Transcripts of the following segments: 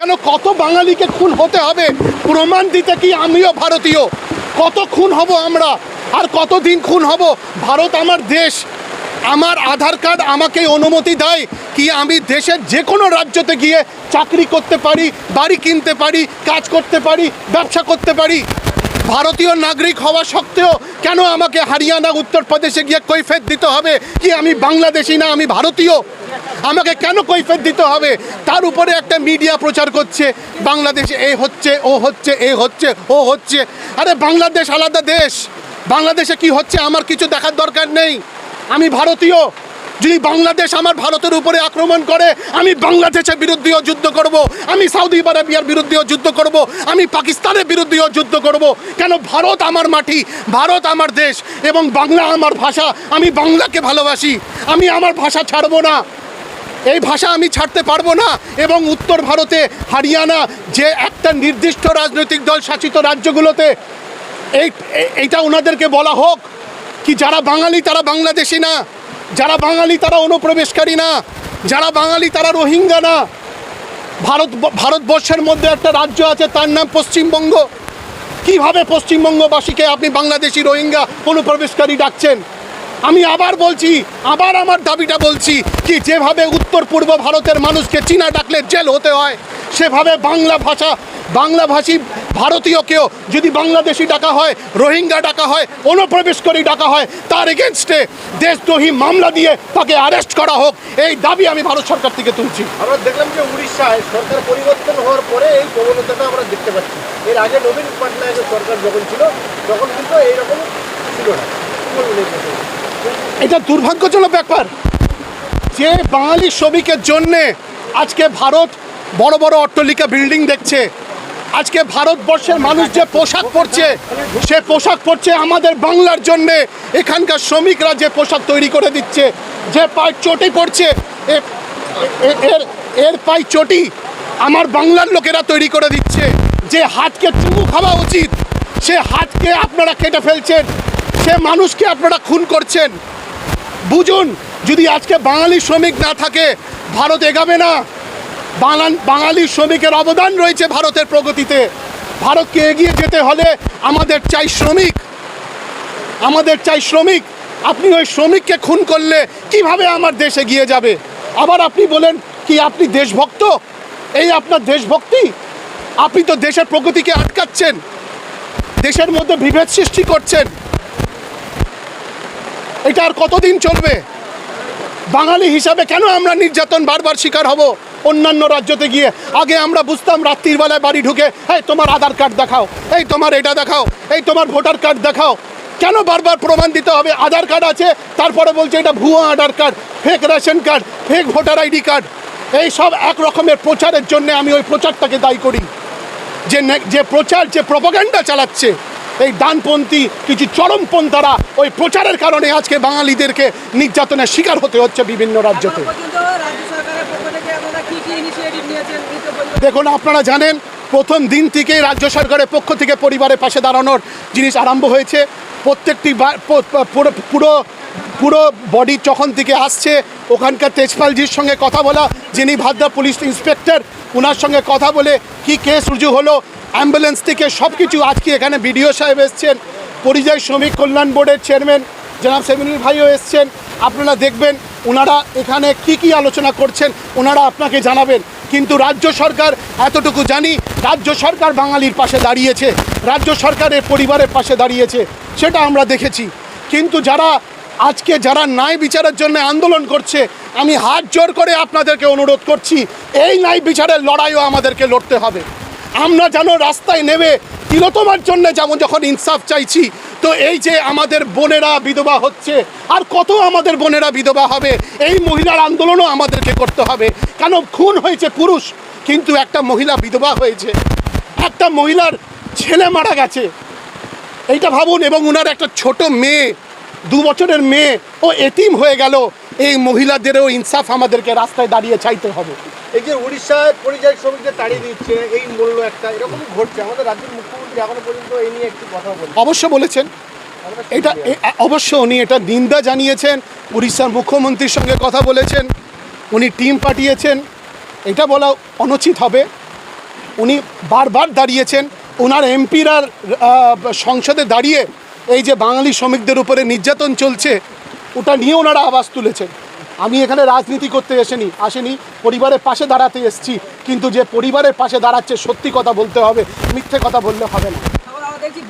কেন কত বাঙালিকে খুন হতে হবে? প্রমাণ দিতে কি আমিও ভারতীয়? কত খুন হব আমরা? আর কতদিন খুন হব? ভারত আমার দেশ। আমার আধার কার্ড আমাকে অনুমতি দেয় কি আমি দেশের যে কোনো রাজ্যতে গিয়ে চাকরি করতে পারি, বাড়ি কিনতে পারি, কাজ করতে পারি, ব্যবসা করতে পারি। ভারতীয় নাগরিক হওয়া সত্ত্বেও কেন আমাকে হরিয়ানা, উত্তরপ্রদেশে গিয়ে কৈফেত দিতে হবে? কি আমি বাংলাদেশি না আমি ভারতীয়? আমাকে কেন কৈফেত দিতে হবে? তার উপরে একটা মিডিয়া প্রচার করছে, বাংলাদেশে এ হচ্ছে, ও হচ্ছে, এ হচ্ছে, ও হচ্ছে। আরে বাংলাদেশ আলাদা দেশ। বাংলাদেশে কি হচ্ছে আমার কিছু দেখার দরকার নেই। আমি ভারতীয়। যদি বাংলাদেশ আমার ভারতের উপরে আক্রমণ করে, আমি বাংলাদেশের বিরুদ্ধেও যুদ্ধ করব। আমি সৌদি আরবিয়ার বিরুদ্ধেও যুদ্ধ করব। আমি পাকিস্তানের বিরুদ্ধেও যুদ্ধ করব। কেন ভারত আমার মাটি? ভারত আমার দেশ এবং বাংলা আমার ভাষা। আমি বাংলাকে ভালোবাসি। আমি আমার ভাষা ছাড়বো না। এই ভাষা আমি ছাড়তে পারব না এবং উত্তর ভারতে, হরিয়ানা যে একটা নির্দিষ্ট রাজনৈতিক দল শাসিত রাজ্যগুলোতে, এই, এইটা ওনাদেরকে বলা হোক কি যারা বাঙালি তারা বাংলাদেশি না, যারা বাঙালি তারা অনুপ্রবেশকারী না, যারা বাঙালি তারা রোহিঙ্গা না। ভারত, ভারতবর্ষের মধ্যে একটা রাজ্য আছে, তার নাম পশ্চিমবঙ্গ। কীভাবে পশ্চিমবঙ্গবাসীকে আপনি বাংলাদেশি, রোহিঙ্গা অনুপ্রবেশকারী ডাকছেন? আমি আবার বলছি, আবার আমার দাবিটা বলছি কি যেভাবে উত্তর পূর্ব ভারতের মানুষকে চীনা ডাকলে জেল হতে হয়, সেভাবে বাংলা ভাষা বাংলাভাষী ভারতীয়কেও যদি বাংলাদেশি ডাকা হয়, রোহিঙ্গা ডাকা হয়, অনুপ্রবেশকারী ডাকা হয়, তার এগেনস্টে দেশদ্রোহী মামলা দিয়ে তাকে অ্যারেস্ট করা হোক, এই দাবি আমি ভারত সরকার থেকে তুলছি। আমরা দেখলাম যে উড়িষ্যায় সরকার পরিবর্তন হওয়ার পরে এই প্রবণতাটা আমরা দেখতে পাচ্ছি। এর আগে নবীন পটনায়কের সরকার যখন ছিল, তখন কিন্তু এইরকম ছিল না। এটা দুর্ভাগ্যজনক ব্যাপার যে বাঙালি শ্রমিকের জন্যে আজকে ভারত বড় বড় অট্টালিকা বিল্ডিং দেখছে। আজকে ভারতবর্ষের মানুষ যে পোশাক পরছে, সে পোশাক পরছে আমাদের বাংলার জন্যে। এখানকার শ্রমিকরা যে পোশাক তৈরি করে দিচ্ছে, যে পায়ে চটি এ- এর এর পায়ে চটি আমার বাংলার লোকেরা তৈরি করে দিচ্ছে। যে হাতকে চুমু খাওয়া উচিত, সে হাতকে আপনারা কেটে ফেলছেন। সে মানুষকে আপনারা খুন করছেন। বুঝুন, যদি আজকে বাঙালি শ্রমিক না থাকে, ভারত এগাবে না। বাঙাল, বাঙালি শ্রমিকের অবদান রয়েছে ভারতের প্রগতিতে। ভারতকে এগিয়ে যেতে হলে আমাদের চাই শ্রমিক। আমাদের চাই শ্রমিক। আপনি ওই শ্রমিককে খুন করলে কীভাবে আমার দেশ এগিয়ে যাবে? আবার আপনি বলেন, কি আপনি দেশভক্ত? এই আপনার দেশভক্তি? আপনি তো দেশের প্রগতিকে আটকাচ্ছেন। দেশের মধ্যে বিভেদ সৃষ্টি করছেন। এটা আর কতদিন চলবে? বাঙালি হিসাবে কেন আমরা নির্যাতন বারবার শিকার হব অন্যান্য রাজ্যতে গিয়ে? আগে আমরা বুঝতাম রাত্রির বেলায় বাড়ি ঢুকে, এই তোমার আধার কার্ড দেখাও, এই তোমার এটা দেখাও, এই তোমার ভোটার কার্ড দেখাও। কেন বারবার প্রমাণ দিতে হবে? আধার কার্ড আছে, তারপরে বলছে এটা ভুয়া Aadhaar card fake ration card fake voter ID card এই সব এক রকমের প্রচারের জন্য আমি ওই প্রচারটাকে দায়ী করি। যে যে প্রচার, যে প্রপাগান্ডা চালাচ্ছে এই ডানপন্থী কিছু চরমপন্থারা ওই প্রচারের কারণে আজকে বাঙালিদেরকে নির্যাতনের শিকার হতে হচ্ছে বিভিন্ন রাজ্যতে। থেকে দেখুন আপনারা জানেন প্রথম দিন থেকেই রাজ্য সরকারের পক্ষ থেকে পরিবারের পাশে দাঁড়ানোর জিনিস আরম্ভ হয়েছে। প্রত্যেকটি পুরো পুরো বডি যখন থেকে আসছে ওখানকার তেজপালজির সঙ্গে কথা বলা যিনি ভাদ্রা পুলিশ ইন্সপেক্টর ওনার সঙ্গে কথা বলে কি কেস রুজু হলো অ্যাম্বুলেন্স থেকে সব কিছু আজকে এখানে বিডিও সাহেব এসছেন, পরিযায়ী শ্রমিক কল্যাণ বোর্ডের চেয়ারম্যান জনাব সেমিনুল ভাইও এসছেন। আপনারা দেখবেন ওনারা এখানে কি কি আলোচনা করছেন ওনারা আপনাকে জানাবেন। কিন্তু রাজ্য সরকার, এতটুকু জানি, রাজ্য সরকার বাঙালির পাশে দাঁড়িয়েছে, রাজ্য সরকারের পরিবারের পাশে দাঁড়িয়েছে, সেটা আমরা দেখেছি। কিন্তু যারা আজকে যারা ন্যায় বিচারের জন্য আন্দোলন করছে আমি হাত জোর করে আপনাদেরকে অনুরোধ করছি, এই ন্যায় বিচারের লড়াইও আমাদেরকে লড়তে হবে। আমরা যেন রাস্তায় নেমে তিলোতমার জন্য যেমন যখন ইনসাফ চাইছি, তো এই যে আমাদের বোনেরা বিধবা হচ্ছে, আর কত আমাদের বোনেরা বিধবা হবে, এই মহিলার আন্দোলনও আমাদেরকে করতে হবে। কেন খুন হয়েছে পুরুষ, কিন্তু একটা মহিলা বিধবা হয়েছে। একটা মহিলার ছেলে মারা গেছে। এইটা ভাবুন, এবং ওনার একটা ছোট মেয়ে, দু বছরের মেয়ে, ও এতিম হয়ে গেল। এই মহিলাদেরও ইনসাফ আমাদেরকে রাস্তায় দাঁড়িয়ে চাইতে হবে। এই যে উড়িষ্যায় পরিযায়ী শ্রমিকদের তাড়িয়ে দিচ্ছে এই মূল্য একটা এরকমই ঘটছে। আমাদের রাজ্যের মুখ্যমন্ত্রী এখনও পর্যন্ত এই নিয়ে একটি কথা বলছে অবশ্য বলেছেন। এটা অবশ্য উনি এটা নিন্দা জানিয়েছেন উড়িষ্যার মুখ্যমন্ত্রীর সঙ্গে কথা বলেছেন উনি টিম পাঠিয়েছেন এটা বলা অনুচিত হবে। উনি বারবার দাঁড়িয়েছেন ওনার এমপিরা সংসদে দাঁড়িয়ে এই যে বাঙালি শ্রমিকদের উপরে নির্যাতন চলছে ওটা নিয়ে ওনারা আওয়াজ তুলেছেন। আমি এখানে রাজনীতি করতে এসেনি আসেনি পরিবারের পাশে দাঁড়াতে এসেছি কিন্তু যে পরিবারের পাশে দাঁড়াচ্ছে সত্যি কথা বলতে হবে মিথ্যে কথা বললে হবে না। তারপর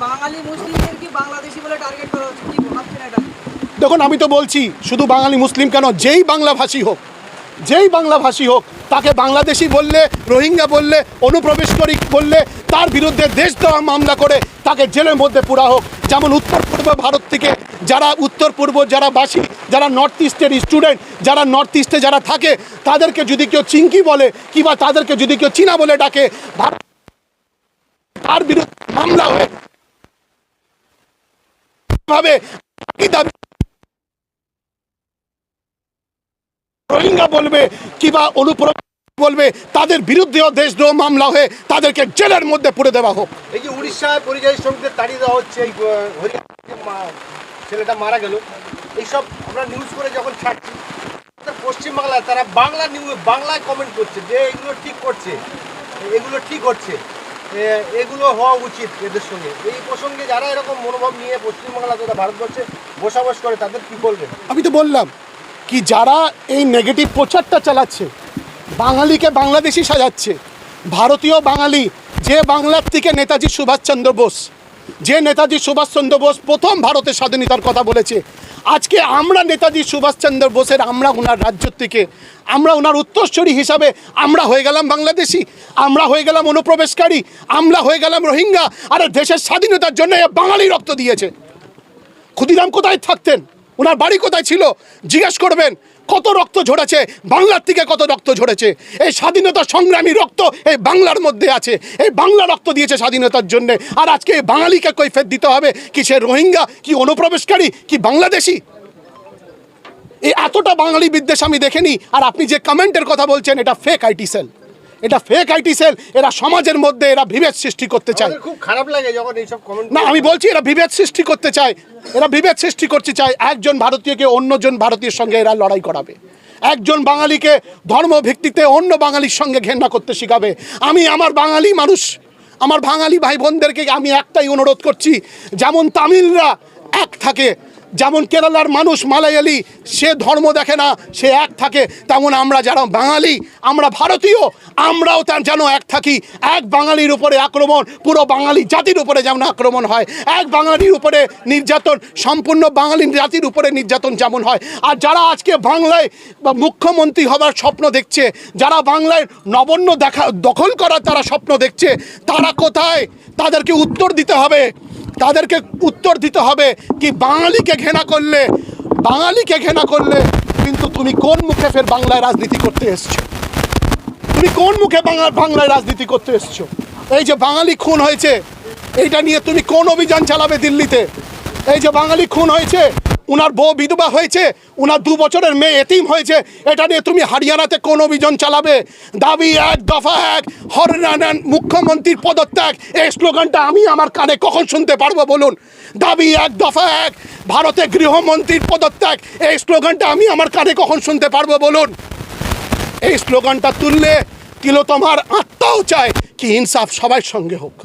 বাঙালি মুসলিমদের বাংলাদেশি বলে টার্গেট করা হচ্ছে কি ভাবছেন এটা দেখুন আমি তো বলছি শুধু বাঙালি মুসলিম কেন যেই বাংলাভাষী হোক যেই বাংলাভাষী হোক, তাকে বাংলাদেশি বললে, রোহিঙ্গা বললে, অনুপ্রবেশকারী বললে, তার বিরুদ্ধে দেশ দেওয়া মামলা করে তাকে জেলের মধ্যে পুরা হোক। যেমন উত্তর পূর্ব ভারত থেকে যারা উত্তর পূর্ব, যারা বাসী, যারা নর্থ ইস্টের স্টুডেন্ট যারা নর্থ ইস্টে যারা থাকে, তাদেরকে যদি কেউ চিঙ্কি বলে, কিংবা তাদেরকে যদি কেউ চীনা বলে ডাকে তার বিরুদ্ধে মামলা হয়ে ভাবে দাবি রোহিঙ্গা বলবে কিংবা অনুপ্রবেশ বলবে তাদের বিরুদ্ধেও দেশদ্রোহ মামলা হয়ে তাদেরকে জেলের মধ্যে পুরে দেওয়া হোক। এই যে উড়িষ্যায় পরিযায়ী শ্রমিকদের তাড়িয়ে দেওয়া হচ্ছে এই ছেলেটা মারা গেল। এইসব আমরা নিউজ করে যখন ছাড়ছি পশ্চিমবাংলায় তারা বাংলা নিউজ বাংলায় কমেন্ট করছে যে এগুলো ঠিক করছে এগুলো ঠিক হচ্ছে এগুলো হওয়া উচিত এদের সঙ্গে। এই প্রসঙ্গে যারা এরকম মনোভাব নিয়ে পশ্চিমবাংলা তথা ভারতবর্ষে বসবাস করে তাদের কি বলবেন? আমি তো বললাম কি যারা এই নেগেটিভ প্রচারটা চালাচ্ছে, বাঙালিকে বাংলাদেশি সাজাচ্ছে, ভারতীয় বাঙালি, যে বাংলার থেকে নেতাজি সুভাষচন্দ্র বোস, যে নেতাজি সুভাষচন্দ্র বোস প্রথম ভারতের স্বাধীনতার কথা বলেছে, আজকে আমরা নেতাজি সুভাষচন্দ্র বোসের, আমরা ওনার রাজ্য থেকে, আমরা ওনার উত্তরস্বরী হিসাবে, আমরা হয়ে গেলাম বাংলাদেশি, আমরা হয়ে গেলাম অনুপ্রবেশকারী, আমরা হয়ে গেলাম রোহিঙ্গা, আর দেশের স্বাধীনতার জন্য বাঙালি রক্ত দিয়েছে। ক্ষুদিরাম কোথায় থাকতেন? ওনার বাড়ি কোথায় ছিল? জিজ্ঞেস করবেন, কত রক্ত ঝরেছে? বাংলার থেকে কত রক্ত ঝরেছে? এই স্বাধীনতা সংগ্রামী রক্ত এই বাংলার মধ্যে আছে। এই বাংলা রক্ত দিয়েছে স্বাধীনতার জন্যে। আর আজকে এই বাঙালিকে কৈফেত দিতে হবে কি সে রোহিঙ্গা, কি অনুপ্রবেশকারী, কি বাংলাদেশি? এই এতটা বাঙালি বিদ্বেষ আমি দেখিনি। আর আপনি যে কমেন্টের কথা বলছেন, এটা ফেক আইটি সেল এটা ফেক আইটি সেল এরা সমাজের মধ্যে এরা বিভেদ সৃষ্টি করতে চায়। খুব খারাপ লাগে যখন এইসব কমেন্ট না আমি বলছি এরা বিভেদ সৃষ্টি করতে চায়। এরা বিভেদ সৃষ্টি করতে চায় একজন ভারতীয়কে অন্যজন ভারতীয়ের সঙ্গে এরা লড়াই করাবে। একজন বাঙালিকে ধর্ম ভিত্তিতে অন্য বাঙালির সঙ্গে ঘেন্না করতে শিখাবে। আমি আমার বাঙালি মানুষ আমার বাঙালি ভাই বোনদেরকে আমি একটাই অনুরোধ করছি যেমন তামিলরা এক থাকে যেমন কেরালার মানুষ মালায়ালি সে ধর্ম দেখে না, সে এক থাকে, তেমন আমরা যারা বাঙালি, আমরা ভারতীয়, আমরাও তার যেন এক থাকি। এক বাঙালির উপরে আক্রমণ, পুরো বাঙালি জাতির উপরে যেমন আক্রমণ হয়, এক বাঙালির উপরে নির্যাতন, সম্পূর্ণ বাঙালি জাতির উপরে নির্যাতন যেমন হয়। আর যারা আজকে বাংলায় বা মুখ্যমন্ত্রী হবার স্বপ্ন দেখছে, যারা বাংলায় নবন্য দেখা, দখল করার তারা স্বপ্ন দেখছে, তারা কোথায়? তাদেরকে উত্তর দিতে হবে। তাদেরকে উত্তর দিতে হবে কি বাঙালিকে ঘেনা করলে, বাঙালিকে ঘেনা করলে কিন্তু তুমি কোন মুখে ফের বাংলায় রাজনীতি করতে এসছো? তুমি কোন মুখে বাংলা বাংলায় রাজনীতি করতে এসছো? এই যে বাঙালি খুন হয়েছে, এইটা নিয়ে তুমি কোন অভিযান চালাবে দিল্লিতে? এই যে বাঙালি খুন হয়েছে উনার বউ বিধবা হয়েছে, উনার দু বছরের মেয়ে এতিম হয়েছে, এটা নিয়ে তুমি হরিয়ানাতে কোন অভিযান চালাবে? দাবি এক, দফা এক হরিয়ানার মুখ্যমন্ত্রীর পদত্যাগ, এই স্লোগানটা আমি আমার কানে কখন শুনতে পারব বলুন? দাবি এক, দফা এক ভারতে গৃহমন্ত্রীর পদত্যাগ, এই স্লোগানটা আমি আমার কানে কখন শুনতে পারব বলুন? এই স্লোগানটা তুললে কিলো তোমার আত্মাও চায় কি ইনসাফ সবার সঙ্গে হোক।